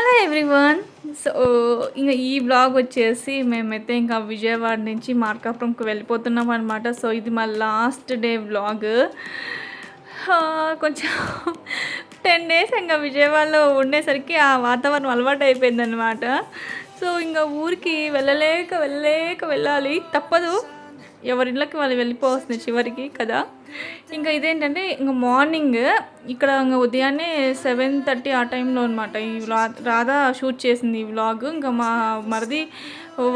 Hello everyone so ఇంకా ఈ blog వచ్చేసి మేమైతే ఇంకా విజయవాడ నుంచి మార్కాపురంకి వెళ్ళిపోతున్నాం అనమాట సో ఇది మా లాస్ట్ డే బ్లాగ్ కొంచెం టెన్ డేస్ ఇంకా విజయవాడలో ఉండేసరికి ఆ వాతావరణం అలవాటు అయిపోయిందనమాట సో ఇంకా ఊరికి వెళ్ళలేక వెళ్ళలేక వెళ్ళాలి. తప్పదు. ఎవరిళ్ళకి వాళ్ళు వెళ్ళిపోవస్తుంది చివరికి కదా? ఇంకా ఇదేంటంటే ఇంకా మార్నింగ్ ఇక్కడ ఇంకా ఉదయాన్నే సెవెన్ థర్టీ ఆ టైంలో అనమాట ఈ వ్లా రాధా షూట్ చేసింది ఈ వ్లాగ్ ఇంకా మా మరిది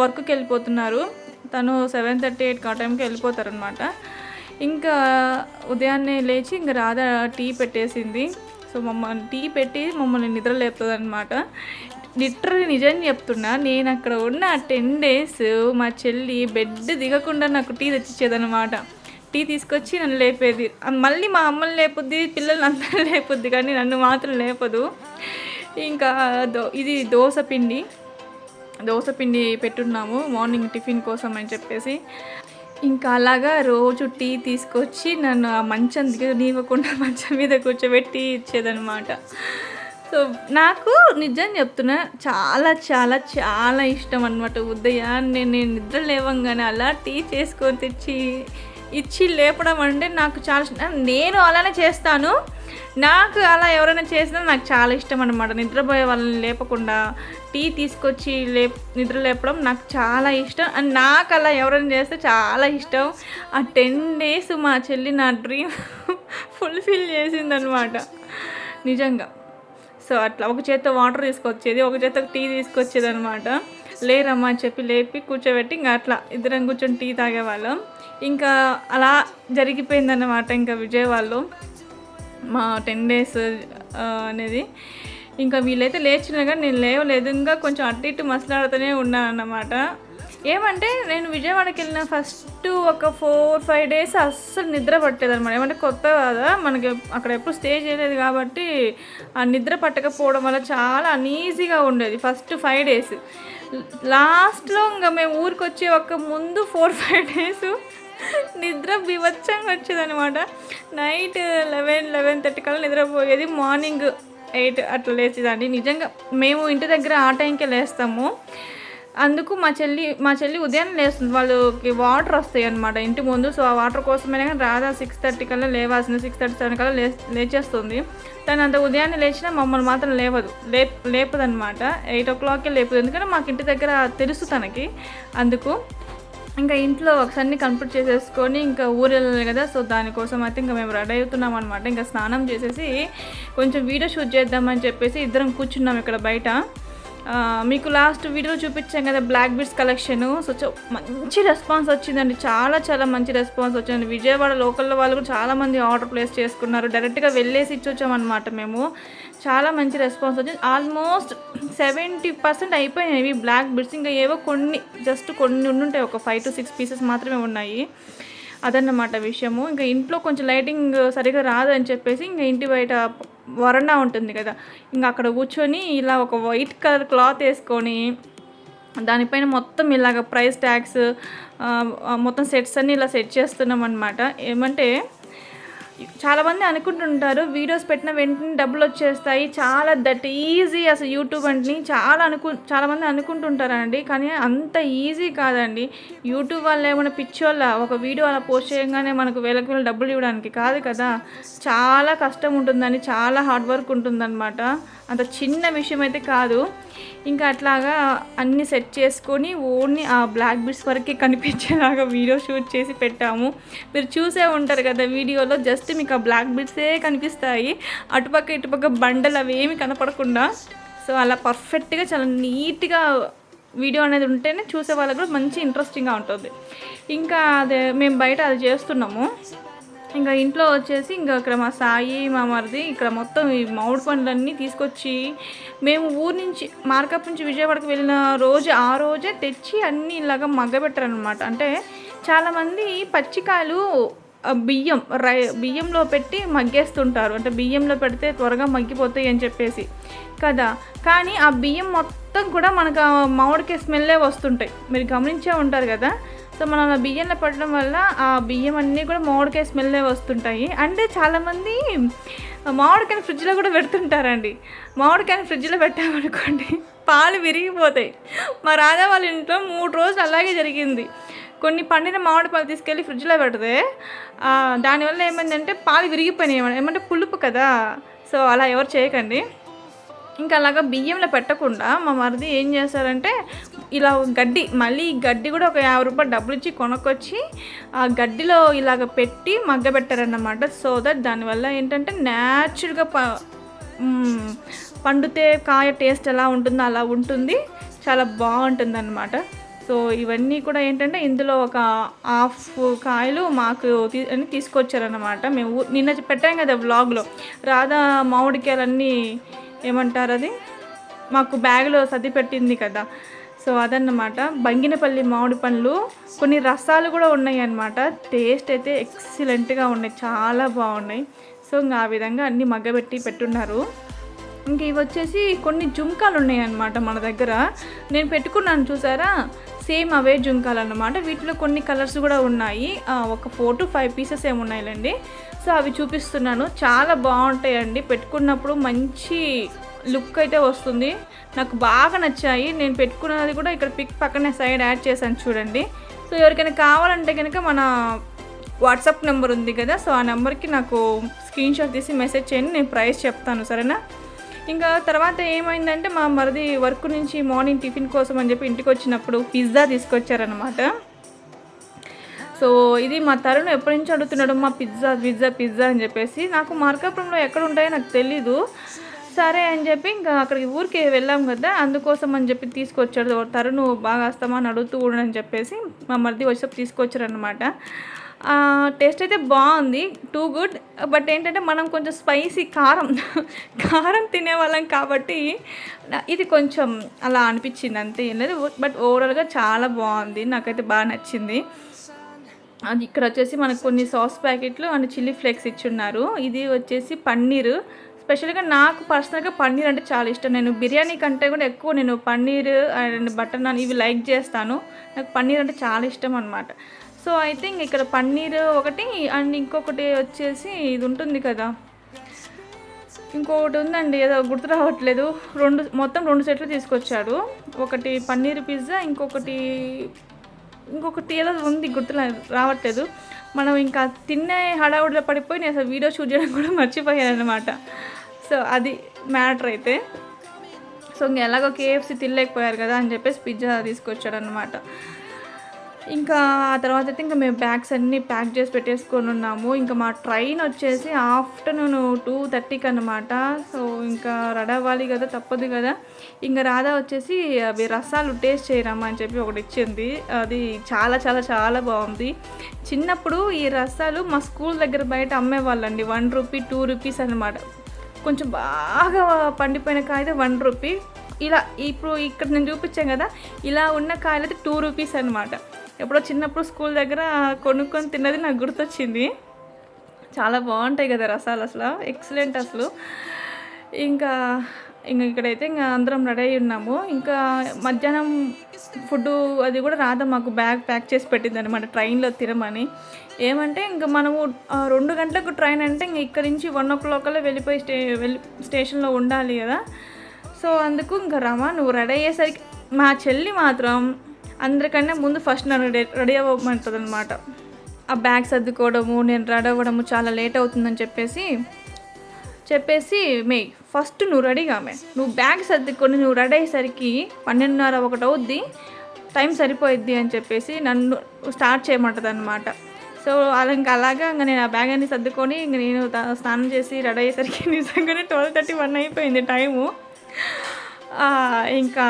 వర్క్కి వెళ్ళిపోతున్నారు. తను సెవెన్ థర్టీ ఎయిట్కి ఆ టైంకి వెళ్ళిపోతారనమాట ఇంకా ఉదయాన్నే లేచి ఇంకా రాధా టీ పెట్టేసింది. సో మమ్మల్ని టీ పెట్టి మమ్మల్ని నిద్ర లేపుతుంది అనమాట లిటరలీ నిజం చెప్తున్నా నేను అక్కడ ఉన్న టెన్ డేస్ మా చెల్లి బెడ్ దిగకుండా నాకు టీ తెచ్చిచ్చేదనమాట టీ తీసుకొచ్చి నన్ను లేపేది. మళ్ళీ మా అమ్మని లేపుద్ది పిల్లల్ని అందరూ లేపుద్ది కానీ నన్ను మాత్రం లేపదు. ఇంకా దో ఇది దోశ పిండి. దోశ పిండి పెట్టున్నాము మార్నింగ్ టిఫిన్ కోసం అని చెప్పేసి. ఇంకా అలాగా రోజు టీ తీసుకొచ్చి నన్ను ఆ మంచం నీవకుండా మంచం మీద కూర్చోబెట్టి ఇచ్చేదనమాట సో నాకు నిజం చెప్తున్నా చాలా చాలా చాలా ఇష్టం అనమాట ఉదయాన్నే. నేను నిద్ర లేవంగానే అలా టీ చేసుకొని తెచ్చి ఇచ్చి లేపడం అంటే నాకు చాలా నేను అలానే చేస్తాను. నాకు అలా ఎవరైనా చేసినా నాకు చాలా ఇష్టం అనమాట నిద్రపోయే వాళ్ళని లేపకుండా టీ తీసుకొచ్చి లే నిద్ర లేపడం నాకు చాలా ఇష్టం. అండ్ నాకు అలా ఎవరైనా చేస్తే చాలా ఇష్టం. ఆ టెన్ డేస్ మా చెల్లి నా డ్రీమ్ ఫుల్ఫిల్ చేసిందనమాట నిజంగా. సో అట్లా ఒక చేత వాటర్ తీసుకొచ్చేది ఒక చేత టీ తీసుకొచ్చేది అనమాట లేరమ్మా అని చెప్పి లేపి కూర్చోబెట్టి ఇంకా అట్లా ఇద్దరం కూర్చొని టీ తాగేవాళ్ళం. ఇంకా అలా జరిగిపోయిందన్నమాట ఇంకా విజయవాడలో. మా టెన్ డేస్ అనేది. ఇంకా వీళ్ళైతే లేచినా కానీ నేను లేవలేదు. ఇంకా కొంచెం అటు ఇటు మసలాడుతూనే ఉన్నాను అన్నమాట ఏమంటే నేను విజయవాడకి వెళ్ళిన ఫస్ట్ ఒక ఫోర్ ఫైవ్ డేస్ అస్సలు నిద్ర పట్టేదన్నమాట ఏమంటే కొత్త కదా మనకి అక్కడ ఎప్పుడు స్టే చేయలేదు కాబట్టి ఆ నిద్ర పట్టకపోవడం వల్ల చాలా అనీజీగా ఉండేది ఫస్ట్ ఫైవ్ డేస్. లాస్ట్లో ఇంకా మేము ఊరికి వచ్చే ఒక ముందు ఫోర్ ఫైవ్ డేస్ నిద్ర బీభత్సంగా వచ్చేదనమాట నైట్ లెవెన్ లెవెన్ థర్టీ కల్లా నిద్రపోయేది. మార్నింగ్ ఎయిట్ అట్లా లేచేదండి నిజంగా మేము ఇంటి దగ్గర ఆ టైంకే లేస్తాము. అందుకు మా చెల్లి మా చెల్లి ఉదయం లేస్తుంది. వాళ్ళకి వాటర్ వస్తాయి అనమాట ఇంటి ముందు. సో ఆ వాటర్ కోసమైనా కానీ రాదా సిక్స్ థర్టీ కల్లా లేవాల్సింది. సిక్స్ థర్టీ సెవెన్ కల్లా లే లేచేస్తుంది. తను అంత ఉదయాన్నే లేచినా మమ్మల్ని మాత్రం లేవదు. లేప్ లేపదనమాట ఎయిట్ ఓ క్లాక్కే లేపదు. ఎందుకంటే మాకు ఇంటి దగ్గర తెలుసు తనకి. అందుకు ఇంకా ఇంట్లో ఒకసారి కంప్లీట్ చేసేసుకొని ఇంకా ఊరు వెళ్ళాలి కదా సో దానికోసం అయితే ఇంకా మేము రెడీ అవుతున్నాం అనమాట ఇంకా స్నానం చేసేసి కొంచెం వీడియో షూట్ చేద్దామని చెప్పేసి ఇద్దరం కూర్చున్నాం ఇక్కడ బయట. మీకు లాస్ట్ వీడియో చూపించాం కదా బ్లాక్ బీడ్స్ కలెక్షను సో మంచి రెస్పాన్స్ వచ్చిందండి. చాలా చాలా మంచి రెస్పాన్స్ వచ్చిందండి. విజయవాడ లోకల్లో వాళ్ళు కూడా చాలామంది ఆర్డర్ ప్లేస్ చేసుకున్నారు. డైరెక్ట్గా వెళ్ళేసి ఇచ్చొచ్చామన్నమాట మేము. చాలా మంచి రెస్పాన్స్ వచ్చింది. ఆల్మోస్ట్ సెవెంటీ పర్సెంట్ అయిపోయినాయి బ్లాక్ బీడ్స్ ఇంకా ఏవో కొన్ని జస్ట్ కొన్ని ఉండుంటాయి. ఒక ఫైవ్ టు సిక్స్ పీసెస్ మాత్రమే ఉన్నాయి. అదన్నమాట విషయము. ఇంకా ఇంట్లో కొంచెం లైటింగ్ సరిగా రాదని చెప్పేసి ఇంకా ఇంటి బయట వరండా ఉంటుంది కదా. ఇంకా అక్కడ కూర్చొని ఇలా ఒక వైట్ కలర్ క్లాత్ వేసుకొని దానిపైన మొత్తం ఇలాగ ప్రైస్ ట్యాగ్స్ మొత్తం సెట్స్ అన్నీ ఇలా సెట్ చేస్తున్నాం అనమాట ఏమంటే చాలామంది అనుకుంటుంటారు వీడియోస్ పెట్టిన వెంటనే డబ్బులు వచ్చేస్తాయి చాలా దట్ ఈజీ అసలు యూట్యూబ్ అంటే చాలా అనుకు చాలామంది అనుకుంటుంటారండి. కానీ అంత ఈజీ కాదండి. యూట్యూబ్ వాళ్ళు ఏమైనా పిచ్చోళ్ళ ఒక వీడియో అలా పోస్ట్ చేయగానే మనకు వేలకు వేల డబ్బులు ఇవ్వడానికి కాదు కదా. చాలా కష్టం ఉంటుందని చాలా హార్డ్ వర్క్ ఉంటుందన్నమాట. అంత చిన్న విషయం అయితే కాదు. ఇంకా అట్లాగా అన్నీ సెట్ చేసుకొని ఓన్లీ ఆ బ్లాక్ బిట్స్ వరకే కనిపించేలాగా వీడియో షూట్ చేసి పెట్టాము. మీరు చూసే ఉంటారు కదా వీడియోలో జస్ట్ మీకు ఆ బ్లాక్ బిట్సే కనిపిస్తాయి. అటుపక్క ఇటుపక్క బండలు అవి ఏమి కనపడకుండా. సో అలా పర్ఫెక్ట్గా చాలా నీట్గా వీడియో అనేది ఉంటేనే చూసే వాళ్ళకి కూడా మంచి ఇంట్రెస్టింగ్గా ఉంటుంది. ఇంకా అదే మేము బయట అది చేస్తున్నాము. ఇంకా ఇంట్లో వచ్చేసి ఇంకా ఇక్కడ మా సాయి మా మరిది ఇక్కడ మొత్తం ఈ మామిడి పండ్లన్నీ తీసుకొచ్చి మేము ఊరు నుంచి మార్కప్ నుంచి విజయవాడకి వెళ్ళిన రోజు ఆ రోజే తెచ్చి అన్నీ ఇలాగా మగ్గబెట్టారనమాట అంటే చాలామంది పచ్చికాయలు బియ్యం రై బియ్యంలో పెట్టి మగ్గేస్తుంటారు. అంటే బియ్యంలో పెడితే త్వరగా మగ్గిపోతాయి అని చెప్పేసి. కదా? కానీ ఆ బియ్యం మొత్తం కూడా మనకు మామిడికాయ స్మెల్లే వస్తుంటాయి. మీరు గమనించే ఉంటారు కదా? సో మనం అలా బియ్యంలో పడడం వల్ల ఆ బియ్యం అన్నీ కూడా మామిడికాయ స్మెల్లే వస్తుంటాయి. అంటే చాలామంది మామిడికాయని ఫ్రిడ్జ్లో కూడా పెడుతుంటారండి. మామిడికాయని ఫ్రిడ్జ్లో పెట్టామనుకోండి పాలు విరిగిపోతాయి. మా రాధా వాళ్ళ ఇంట్లో మూడు రోజులు అలాగే జరిగింది. కొన్ని పండిన మామిడి పాలు తీసుకెళ్ళి ఫ్రిడ్జ్లో పెడితే దానివల్ల ఏమైందంటే పాలు విరిగిపోయినాయి. ఏమంటే పులుపు కదా. సో అలా ఎవరు చేయకండి. ఇంకా అలాగా బియ్యంలో పెట్టకుండా మా మరిది ఏం చేశారంటే ఇలా గడ్డి మళ్ళీ ఈ గడ్డి కూడా ఒక యాభై రూపాయలు డబ్బులు ఇచ్చి కొనుక్కొచ్చి ఆ గడ్డిలో ఇలాగ పెట్టి మగ్గబెట్టారన్నమాట సో దట్ దానివల్ల ఏంటంటే న్యాచురల్గా ప పండుతే పండితే కాయ టేస్ట్ ఎలా ఉంటుందో అలా ఉంటుంది. చాలా బాగుంటుంది అనమాట సో ఇవన్నీ కూడా ఏంటంటే ఇందులో ఒక హాఫ్ కాయలు మాకు తీ- అని తీసుకొచ్చారన్నమాట. మేము నిన్న పెట్టాం కదా వ్లాగ్లో రాధా మామిడికాయలన్నీ ఏమంటారు అది మాకు బ్యాగ్లో సర్ది పెట్టింది కదా. సో అదన్నమాట. బంగినపల్లి మామిడి పండ్లు కొన్ని రసాలు కూడా ఉన్నాయి అన్నమాట టేస్ట్ అయితే ఎక్సలెంట్గా ఉన్నాయి. చాలా బాగున్నాయి. సో ఇంకా ఆ విధంగా అన్నీ మగ్గబెట్టి పెట్టున్నారు. ఇంక ఇవి వచ్చేసి కొన్ని జుంకాలు ఉన్నాయి అన్నమాట మన దగ్గర. నేను పెట్టుకున్నాను చూసారా? సేమ్ అవే జుంకాలు అన్నమాట. వీటిలో కొన్ని కలర్స్ కూడా ఉన్నాయి. ఒక ఫోర్ టు ఫైవ్ పీసెస్ ఏమి సో అవి చూపిస్తున్నాను. చాలా బాగుంటాయండి. పెట్టుకున్నప్పుడు మంచి లుక్ అయితే వస్తుంది. నాకు బాగా నచ్చాయి. నేను పెట్టుకున్నది కూడా ఇక్కడ పిక్ పక్కనే సైడ్ యాడ్ చేశాను చూడండి. సో ఎవరికైనా కావాలంటే కనుక మన వాట్సాప్ నెంబర్ ఉంది కదా సో ఆ నెంబర్కి నాకు స్క్రీన్ షాట్ తీసి మెసేజ్ చేయండి. నేను ప్రైస్ చెప్తాను సరేనా? ఇంకా తర్వాత ఏమైందంటే మా మరిది వర్క్ నుంచి మార్నింగ్ టిఫిన్ కోసం అని చెప్పి ఇంటికి వచ్చినప్పుడు పిజ్జా తీసుకొచ్చారనమాట సో ఇది మా తరుణ్ ఎప్పటి నుంచి అడుగుతున్నాడు మా పిజ్జా పిజ్జా పిజ్జా అని చెప్పేసి. నాకు మార్కాపురంలో ఎక్కడ ఉంటాయో నాకు తెలీదు. సరే అని చెప్పి ఇంకా అక్కడికి ఊరికి వెళ్ళాం కదా అందుకోసం అని చెప్పి తీసుకొచ్చాడు. తరుణ్ బాగా వస్తామా? అని అడుగుతూ ఉండని చెప్పేసి మా మరిది వచ్చేసరికి తీసుకొచ్చారనమాట టేస్ట్ అయితే బాగుంది టూ గుడ్. బట్ ఏంటంటే మనం కొంచెం స్పైసీ కారం కారం తినేవాళ్ళం కాబట్టి ఇది కొంచెం అలా అనిపించింది అంతే. ఏం లేదు బట్ ఓవరాల్గా చాలా బాగుంది నాకైతే బాగా నచ్చింది. అది ఇక్కడ వచ్చేసి మనకు కొన్ని సాస్ ప్యాకెట్లు అండ్ చిల్లీ ఫ్లేక్స్ ఇచ్చున్నారు. ఇది వచ్చేసి పన్నీరు. స్పెషల్గా నాకు పర్సనల్గా పన్నీర్ అంటే చాలా ఇష్టం. నేను బిర్యానీ కంటే కూడా ఎక్కువ నేను పన్నీర్ అండ్ బటర్ నాన్ ఇవి లైక్ చేస్తాను. నాకు పన్నీర్ అంటే చాలా ఇష్టం అనమాట సో ఐ థింక్ ఇక్కడ పన్నీర్ ఒకటి అండ్ ఇంకొకటి వచ్చేసి ఇది ఉంటుంది కదా. ఇంకొకటి ఉందండి. ఏదో గుర్తు రావట్లేదు. రెండు మొత్తం రెండు సెట్లు తీసుకొచ్చాడు ఒకటి పన్నీర్ పిజ్జా ఇంకొకటి ఇంకొకటి ఏదో ఉంది గుర్తు రావట్లేదు. మనం ఇంకా తినే హడావుడిలో పడిపోయి నేను అసలు వీడియో షూట్ చేయడం కూడా మర్చిపోయాను అనమాట సో అది మ్యాటర్ అయితే. సో ఇంక ఎలాగో కేఎఫ్సి తినలేకపోయారు కదా అని చెప్పేసి పిజ్జా తీసుకొచ్చాడు అనమాట ఇంకా ఆ తర్వాత అయితే ఇంకా మేము బ్యాగ్స్ అన్నీ ప్యాక్ చేసి పెట్టేసుకొని ఉన్నాము. ఇంకా మా ట్రైన్ వచ్చేసి ఆఫ్టర్నూన్ టూ థర్టీకి అనమాట సో ఇంకా రెడీ అవ్వాలి కదా తప్పదు కదా. ఇంకా రాధా వచ్చేసి అవి రసాలు టేస్ట్ చేయరామా అని చెప్పి ఒకటి ఇచ్చింది. అది చాలా చాలా చాలా బాగుంది. చిన్నప్పుడు ఈ రసాలు మా స్కూల్ దగ్గర బయట అమ్మేవాళ్ళండి. వన్ రూపీ టూ రూపీస్ అనమాట కొంచెం బాగా పండిపోయిన కాయ అయితే వన్ రూపీ ఇలా ఇప్పుడు ఇక్కడ నేను చూపించాను కదా ఇలా ఉన్న కాయలు అయితే టూ రూపీస్ అనమాట ఎప్పుడో చిన్నప్పుడు స్కూల్ దగ్గర కొనుక్కొని తిన్నది నాకు గుర్తొచ్చింది. చాలా బాగుంటాయి కదా రసాలు అసలు. ఎక్సలెంట్ అసలు. ఇంకా ఇంకా ఇక్కడైతే ఇంకా అందరం రెడీ అయి ఉన్నాము. ఇంకా మధ్యాహ్నం ఫుడ్ అది కూడా రాదా మాకు బ్యాగ్ ప్యాక్ చేసి పెట్టింది అనమాట ట్రైన్లో తినమని ఏమంటే ఇంకా మనము రెండు గంటలకు ట్రైన్ అంటే ఇంక ఇక్కడి నుంచి వన్ ఓ క్లాక్లో వెళ్ళిపోయి స్టే వెళ్ళి స్టేషన్లో ఉండాలి కదా. సో అందుకు ఇంకా రమా నువ్వు రెడీ అయ్యేసరికి మా చెల్లి మాత్రం అందరికన్నా ముందు ఫస్ట్ నన్ను రెడీ రెడీ అవ్వమంటుంది అనమాట ఆ బ్యాగ్ సర్దుకోవడము నేను రెడీ అవ్వడము చాలా లేట్ అవుతుందని చెప్పేసి చెప్పేసి మే ఫస్ట్ నువ్వు రెడీగా మే. నువ్వు బ్యాగ్ సర్దుకొని నువ్వు రెడీ అయ్యేసరికి పన్నెండున్నర ఒకటి అవుద్ది టైం సరిపోయిద్ది అని చెప్పేసి నన్ను స్టార్ట్ చేయమంటుంది అనమాట సో అలా ఇంకా అలాగా ఇంకా నేను ఆ బ్యాగ్ అన్ని సర్దుకొని ఇంక నేను స్నానం చేసి రెడీ అయ్యేసరికి నిజంగానే ట్వెల్వ్ థర్టీ వన్ అయిపోయింది టైము. ఇంకా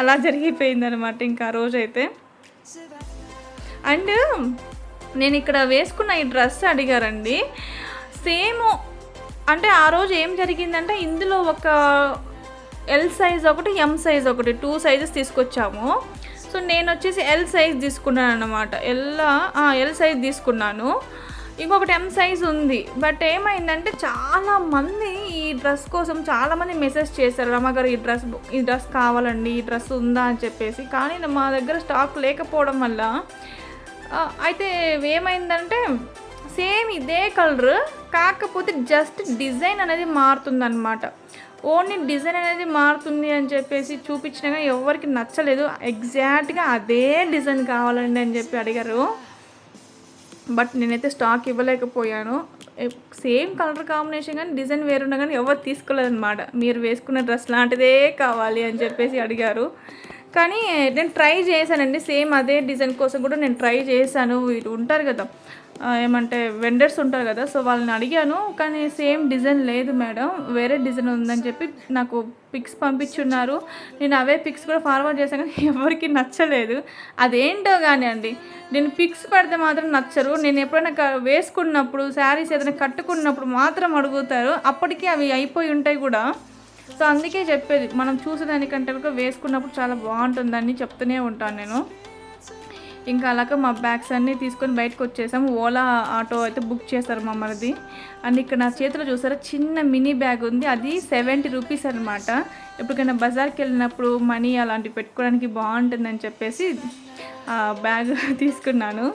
అలా జరిగిపోయింది అనమాట ఇంకా ఆ రోజైతే. అండ్ నేను ఇక్కడ వేసుకున్న ఈ డ్రెస్ అడిగారండి. సేమ్ అంటే ఆ రోజు ఏం జరిగిందంటే ఇందులో ఒక ఎల్ సైజ్ ఒకటి ఎం సైజ్ ఒకటి టూ సైజెస్ తీసుకొచ్చాము. సో నేను వచ్చేసి ఎల్ సైజ్ తీసుకున్నాను అనమాట ఎల్ ఎల్ సైజ్ తీసుకున్నాను. ఇంకొకటి ఎం సైజ్ ఉంది. బట్ ఏమైందంటే చాలా మంది డ్రెస్ కోసం చాలామంది మెసేజ్ చేశారు రమ్మగారు ఈ డ్రెస్ ఈ డ్రెస్ కావాలండి ఈ డ్రెస్ ఉందా? అని చెప్పేసి. కానీ మా దగ్గర స్టాక్ లేకపోవడం వల్ల అయితే ఏమైందంటే సేమ్ ఇదే కలర్ కాకపోతే జస్ట్ డిజైన్ అనేది మారుతుందన్నమాట. ఓన్లీ డిజైన్ అనేది మారుతుంది అని చెప్పేసి చూపించినా కానీ ఎవరికి నచ్చలేదు. ఎగ్జాక్ట్గా అదే డిజైన్ కావాలండి అని చెప్పి అడిగారు. బట్ నేనైతే స్టాక్ ఇవ్వలేకపోయాను. సేమ్ కలర్ కాంబినేషన్ కానీ డిజైన్ వేరున్నా కానీ ఎవరు తీసుకోలేదన్నమాట. మీరు వేసుకున్న డ్రెస్ లాంటిదే కావాలి అని చెప్పేసి అడిగారు. కానీ నేను ట్రై చేశానండి సేమ్ అదే డిజైన్ కోసం కూడా నేను ట్రై చేశాను. వీళ్ళు ఉంటారు కదా ఏమంటే వెండర్స్ ఉంటారు కదా సో వాళ్ళని అడిగాను కానీ సేమ్ డిజైన్ లేదు మేడం వేరే డిజైన్ ఉందని చెప్పి నాకు పిక్స్ పంపించున్నారు. నేను అవే పిక్స్ కూడా ఫార్వర్డ్ చేశాను కానీ ఎవరికి నచ్చలేదు. అదేంటో కానీ అండి నేను పిక్స్ పెడితే మాత్రం నచ్చరు. నేను ఎప్పుడైనా క- వేసుకున్నప్పుడు శారీస్ ఏదైనా కట్టుకున్నప్పుడు మాత్రం అడుగుతారు. అప్పటికి అవి అయిపోయి ఉంటాయి కూడా. సో అందుకే చెప్పేది మనం చూసేదానికంటే కూడా వేసుకున్నప్పుడు చాలా బాగుంటుందని చెప్తూనే ఉంటాను నేను. ఇంకా అలాగ మా బ్యాగ్స్ అన్నీ తీసుకొని బయటకు వచ్చేసాము. ఓలా ఆటో అయితే బుక్ చేశారు మా అండ్ ఇక్కడ నా చేతిలో చూసారా చిన్న మినీ బ్యాగ్ ఉంది. అది సెవెంటీ రూపీస్ అనమాట ఎప్పటికైనా బజార్కి వెళ్ళినప్పుడు మనీ అలాంటివి పెట్టుకోవడానికి బాగుంటుందని చెప్పేసి ఆ బ్యాగ్ తీసుకున్నాను.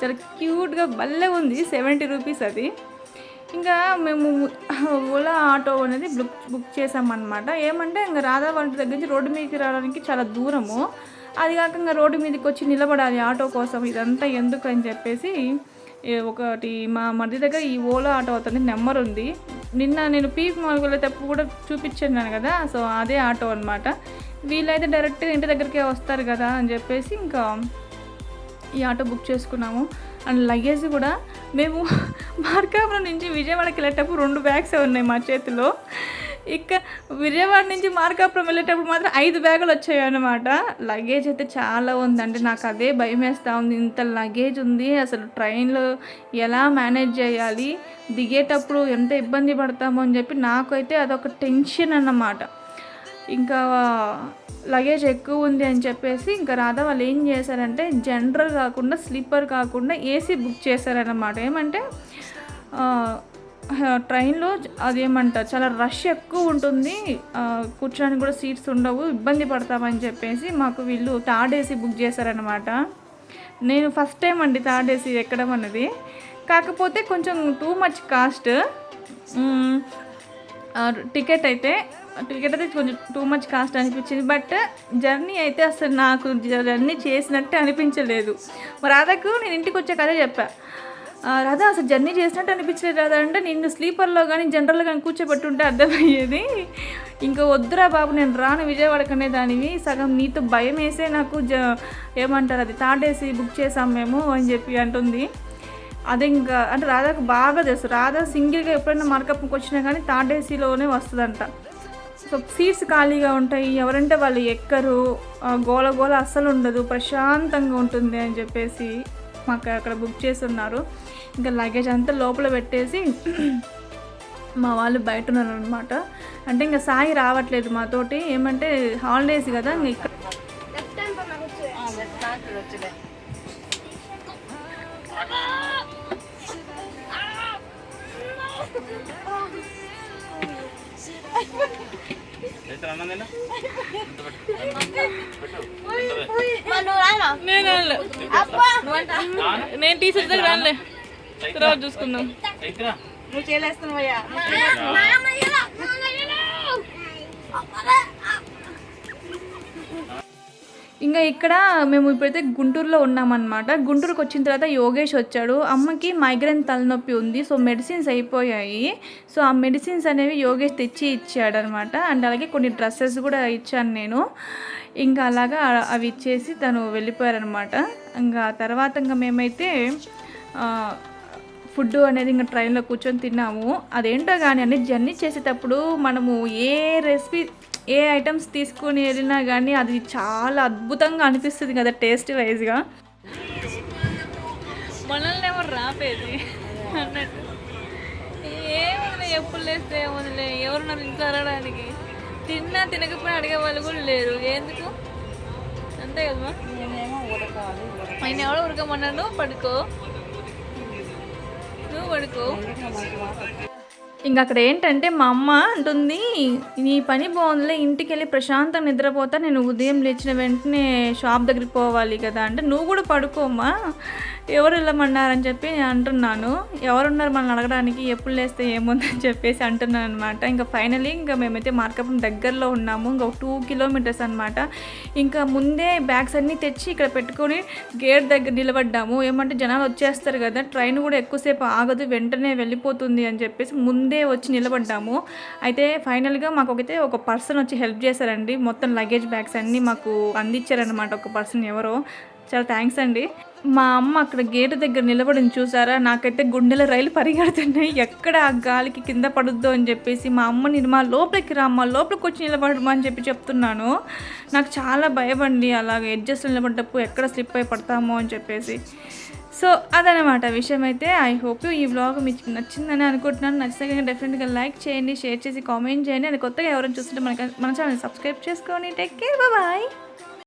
చాలా క్యూట్గా భలే ఉంది. సెవెంటీ రూపీస్ అది. ఇంకా మేము ఓలా ఆటో అనేది బుక్ బుక్ చేసామన్నమాట. ఏమంటే ఇంకా రాధా వాళ్ళ దగ్గర నుంచి రోడ్డు మీదకి రావడానికి చాలా దూరము. అది కాక ఇంకా రోడ్డు మీదకి వచ్చి నిలబడాలి ఆటో కోసం. ఇదంతా ఎందుకు అని చెప్పేసి ఒకటి మా మరిది దగ్గర ఈ ఓలా ఆటో అవుతుంది నెంబర్ ఉంది. నిన్న నేను పీక్ మాల్కి వెళ్ళేటప్పుడు కూడా చూపించాను కదా సో అదే ఆటో అనమాట వీళ్ళైతే డైరెక్ట్గా ఇంటి దగ్గరికే వస్తారు కదా అని చెప్పేసి ఇంకా ఈ ఆటో బుక్ చేసుకున్నాము. అండ్ లగేజ్ కూడా మేము మార్కాపురం నుంచి విజయవాడకి వెళ్ళేటప్పుడు రెండు బ్యాగ్స్ ఉన్నాయి మా చేతిలో. ఇక విజయవాడ నుంచి మార్కాపురం వెళ్ళేటప్పుడు మాత్రం ఐదు బ్యాగులు వచ్చాయి అన్నమాట లగేజ్ అయితే చాలా ఉందండి. నాకు అదే భయం వేస్తూ ఉంది. ఇంత లగేజ్ ఉంది. అసలు ట్రైన్లో ఎలా మేనేజ్ చేయాలి? దిగేటప్పుడు ఎంత ఇబ్బంది పడతామో అని చెప్పి నాకైతే అదొక టెన్షన్ అన్నమాట. ఇంకా లగేజ్ ఎక్కువ ఉంది అని చెప్పేసి ఇంకా రాధా వాళ్ళు ఏం చేశారంటే జనరల్ కాకుండా స్లీపర్ కాకుండా ఏసీ బుక్ చేశారన్నమాట. ఏమంటే ట్రైన్లో అదేమంటారు చాలా రష్ ఎక్కువ ఉంటుంది. కూర్చోడానికి కూడా సీట్స్ ఉండవు ఇబ్బంది పడతామని చెప్పేసి మాకు వీళ్ళు థర్డ్ ఏసీ బుక్ చేశారనమాట నేను ఫస్ట్ టైం అండి థర్డ్ ఏసీ ఎక్కడం అన్నది. కాకపోతే కొంచెం టూ మచ్ కాస్ట్ టికెట్ అయితే టికెట్ అయితే కొంచెం టూ మచ్ కాస్ట్ అనిపించింది బట్ జర్నీ అయితే అసలు నాకు జర్నీ చేసినట్టే అనిపించలేదు. రాధకు నేను ఇంటికి వచ్చే కథ చెప్పా. రాధా అసలు జర్నీ చేసినట్టు అనిపించలేదు రాధా అంటే నేను స్లీపర్లో కానీ జనరల్లో కానీ కూర్చోబెట్టుంటే అర్థమయ్యేది. ఇంకా వద్దురా బాబు నేను రాను విజయవాడకనే అనేదానివి సగం నీతో భయం వేసే నాకు జ ఏమంటారు అది థర్డ్ ఏసీ బుక్ చేసాం మేము అని చెప్పి అంటుంది. అదే ఇంకా అంటే రాధాకు బాగా తెలుసు. రాధా సింగిల్గా ఎప్పుడైనా మార్కప్కి వచ్చినా కానీ థర్డ్ ఏసీలోనే వస్తుందంట. సో సీట్స్ ఖాళీగా ఉంటాయి. ఎవరంటే వాళ్ళు ఎక్కరు. గోల గోల అస్సలు ఉండదు. ప్రశాంతంగా ఉంటుంది అని చెప్పేసి మాకు అక్కడ బుక్ చేసి ఉన్నారు. ఇంకా లగేజ్ అంతా లోపల పెట్టేసి మా వాళ్ళు బయట ఉన్నారు అనమాట అంటే ఇంకా సాయి రావట్లేదు మాతోటి. ఏమంటే హాలిడేస్ కదా ఇంకా ఇక్కడ ah, నేను టీచర్ దగ్గర రానులే. తర్వాత చూసుకుందాం. నువ్వు చేయలేస్తున్నావయ్యా. ఇంకా ఇక్కడ మేము ఇప్పుడైతే గుంటూరులో ఉన్నామన్నమాట. గుంటూరుకి వచ్చిన తర్వాత యోగేష్ వచ్చాడు. అమ్మకి మైగ్రేన్ తలనొప్పి ఉంది. సో మెడిసిన్స్ అయిపోయాయి. సో ఆ మెడిసిన్స్ అనేవి యోగేష్ తెచ్చి ఇచ్చాడనమాట అండ్ అలాగే కొన్ని డ్రెస్సెస్ కూడా ఇచ్చాను నేను. ఇంకా అలాగా అవి ఇచ్చేసి తను వెళ్ళిపోయారనమాట ఇంకా తర్వాత ఇంకా మేమైతే ఫుడ్ అనేది ఇంకా ట్రైన్లో కూర్చొని తిన్నాము. అదేంటో కానీ అన్ని జర్నీ చేసేటప్పుడు మనము ఏ రెసిపీ ఏ ఐటమ్స్ తీసుకొని వెళ్ళినా కానీ అది చాలా అద్భుతంగా అనిపిస్తుంది కదా టేస్ట్ వైజ్గా. మనల్ని ఎవరు రాపేది? అన్నట్టు. ఏముంది ఎప్పుడు లేస్తే ఏముందిలే ఎవరున్నారు ఇంట్లో అడగడానికి? తిన్నా తినకపోయినా అడిగే వాళ్ళు కూడా లేరు. ఎందుకు? అంతే కదమ్మా ఆయన ఎవడో ఉరకమన్నాడు పడుకో. నువ్వు పడుకో. ఇంక అక్కడ ఏంటంటే మా అమ్మ అంటుంది నీ పని బాగుందిలే ఇంటికి వెళ్ళి ప్రశాంతం నిద్రపోతా నేను ఉదయం లేచిన వెంటనే షాప్ దగ్గరికి పోవాలి కదా అంటే నువ్వు కూడా పడుకోమ్మా ఎవరు వెళ్ళమన్నారని చెప్పి నేను అంటున్నాను. ఎవరున్నారు మనల్ని అడగడానికి ఎప్పుడు లేస్తే ఏముందని చెప్పేసి అంటున్నాను అనమాట ఇంకా ఫైనలీ ఇంకా మేమైతే మార్కపురం దగ్గరలో ఉన్నాము ఇంకా టూ కిలోమీటర్స్ అనమాట ఇంకా ముందే బ్యాగ్స్ అన్నీ తెచ్చి ఇక్కడ పెట్టుకొని గేట్ దగ్గర నిలబడ్డాము. ఏమంటే జనాలు వచ్చేస్తారు కదా ట్రైన్ కూడా ఎక్కువసేపు ఆగదు వెంటనే వెళ్ళిపోతుంది అని చెప్పేసి ముందే వచ్చి నిలబడ్డాము. అయితే ఫైనల్గా మాకు ఒకైతే ఒక పర్సన్ వచ్చి హెల్ప్ చేశారండి. మొత్తం లగేజ్ బ్యాగ్స్ అన్నీ మాకు అందించారనమాట ఒక పర్సన్ ఎవరో. చాలా థ్యాంక్స్ అండి. మా అమ్మ అక్కడ గేటు దగ్గర నిలబడిని చూసారా? నాకైతే గుండెల రైలు పరిగెడుతున్నాయి. ఎక్కడ ఆ గాలికి కింద పడుద్దో అని చెప్పేసి మా అమ్మని మా లోపలికి రామ్మా లోపలికి వచ్చి నిలబడమా అని చెప్పి చెప్తున్నాను. నాకు చాలా భయపండి అలాగ ఎడ్జస్ట్ నిలబడ్డప్పుడు ఎక్కడ స్లిప్ అయి పడతామో అని చెప్పేసి. సో అదనమాట విషయం అయితే ఐ హోప్ ఈ వ్లాగ్ మీకు నచ్చిందని అనుకుంటున్నాను. నచ్చితే డెఫినెట్గా లైక్ చేయండి షేర్ చేసి కామెంట్ చేయండి. అది కొత్తగా ఎవరైనా చూస్తుంటే మనకి మన ఛానల్ సబ్స్క్రైబ్ చేసుకోండి టేక్ కేర్ బాయ్